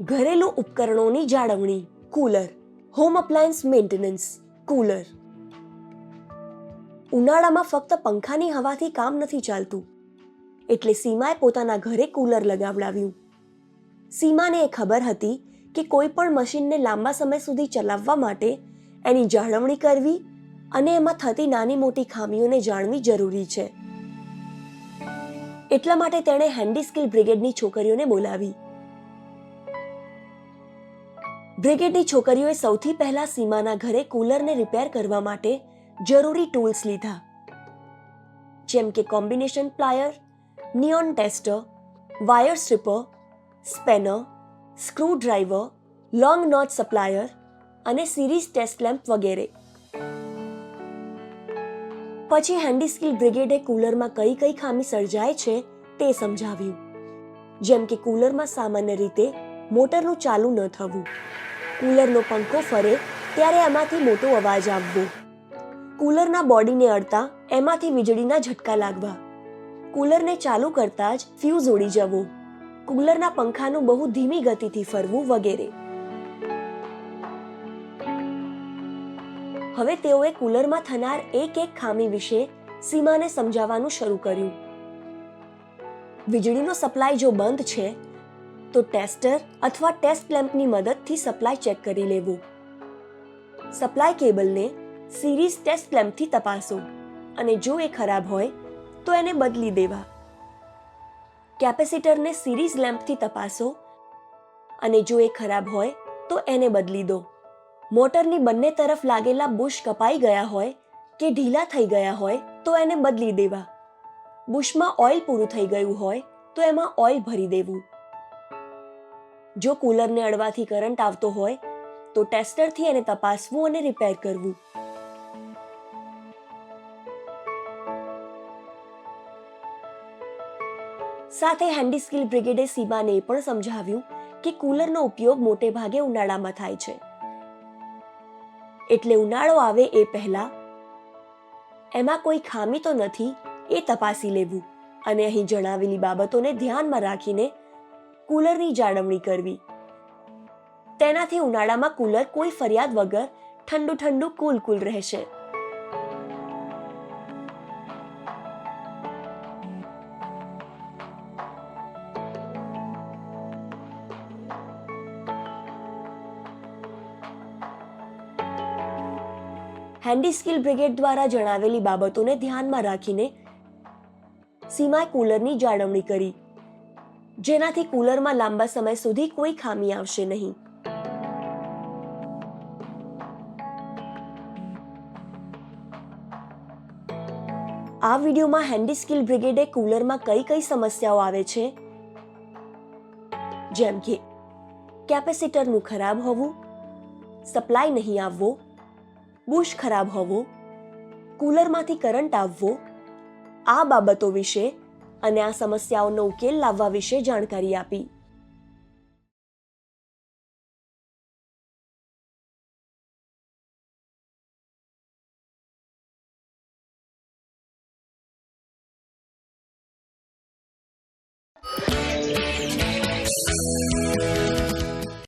ઘરેલું ઉપકરણોની જાળવણી, cooler home appliance maintenance cooler. ઉનાળામાં ફક્ત પંખાની હવાથી કામ નથી ચાલતું. એટલે સીમાએ પોતાના ઘરે કુલર લગાવડાવ્યું. સીમાને એ ખબર હતી કે કોઈ પણ મશીનને લાંબા સમય સુધી ચલાવવા માટે એની જાળવણી કરવી અને એમાં થતી નાની મોટી ખામીઓને જાણવી જરૂરી છે. એટલા માટે તેણે હેન્ડી સ્કિલ બ્રિગેડની છોકરીઓને બોલાવી. બ્રિગેડની છોકરીઓએ સૌથી પહેલા સીમાના ઘરે કુલરને રિપેર કરવા માટે જરૂરી ટૂલ્સ લીધા. જેમ કે combination plier, neon tester, wire stripper, spanner screwdriver long nose plier અને સિરીઝ ટેસ્ટ લેમ્પ વગેરે. પછી હેન્ડી સ્કિલ બ્રિગેડે કુલરમાં કઈ કઈ ખામી સર્જાય છે તે સમજાવ્યું. જેમ કે કુલરમાં સામાન્ય રીતે મોટરનું ચાલુ ન થવું. કુલરનો પંખો ફરે, ત્યારે એમાંથી મોટો અવાજ આવવો. કુલરના બોડીને અડતા, એમાંથી વીજળીના ઝટકા લાગવા. કુલરને ચાલુ કરતા જ ફ્યુઝ ઉડી જવો. કુલરના પંખાનું બહુ ધીમી ગતિથી ફરવું વગેરે. હવે તેઓએ કુલરમાં થનાર એક એક ખામી વિશે સીમાને સમજાવવાનું શરૂ કર્યું. વીજળીનો સપ્લાય જો બંધ છે તો ટેસ્ટર અથવા ટેસ્ટ લેમ્પની મદદથી સપ્લાય ચેક કરી લેવો. સપ્લાય કેબલને સિરીઝ ટેસ્ટ લેમ્પથી તપાસો અને જો એ ખરાબ હોય, તો એને બદલી દેવા. કેપેસિટરને સિરીઝ લેમ્પથી તપાસો અને જો એ ખરાબ હોય, તો એને બદલી દો. મોટરની બંને તરફ લાગેલા બુશ કપાઈ ગયા હોય કે ઢીલા થઈ ગયા હોય, તો એને બદલી દેવા. બુશમાં ઓઇલ પૂરું થઈ ગયું હોય, તો એમાં ઓઇલ ભરી દેવું. જો કુલરને અડવાથી કરંટ આવતો હોય, તો ટેસ્ટરથી એને તપાસવું અને રિપેર કરવું. સાથે હેન્ડી સ્કિલ બ્રિગેડે સીમાને એ પણ સમજાવ્યું કે કુલરનો ઉપયોગ મોટે ભાગે ઉનાળામાં થાય છે. એટલે ઉનાળો આવે એ પહેલા, એમાં કોઈ ખામી તો નથી, એ તપાસી લેવું. અને અહીં જણાવેલી બાબતોને ધ્યાનમાં રાખીને કુલરની જાળવણી કરવી. તેનાથી ઉનાળામાં કુલર કોઈ ફરિયાદ વગર ઠંડુ ઠંડુ કુલ કુલ રહેશે. હેન્ડી સ્કિલ બ્રિગેડ દ્વારા જણાવેલી બાબતોને ધ્યાનમાં રાખીને સીમાએ કુલરની જાળવણી કરી. જેનાથી કુલરમાં લાંબા સમય સુધી કોઈ ખામી આવશે નહીં. આ વિડીયોમાં હેન્ડી સ્કિલ બ્રિગેડે કુલરમાં કઈ કઈ સમસ્યાઓ આવે છે? જેમ કે, કેપેસિટરનું ખરાબ હોવું, સપ્લાય નહીં આવવો, બુશ ખરાબ હોવો, કુલરમાંથી કરંટ આવવો, આ બાબતો વિશે અને આ સમસ્યાઓનો ઉકેલ લાવવા વિશે જાણકારી આપી.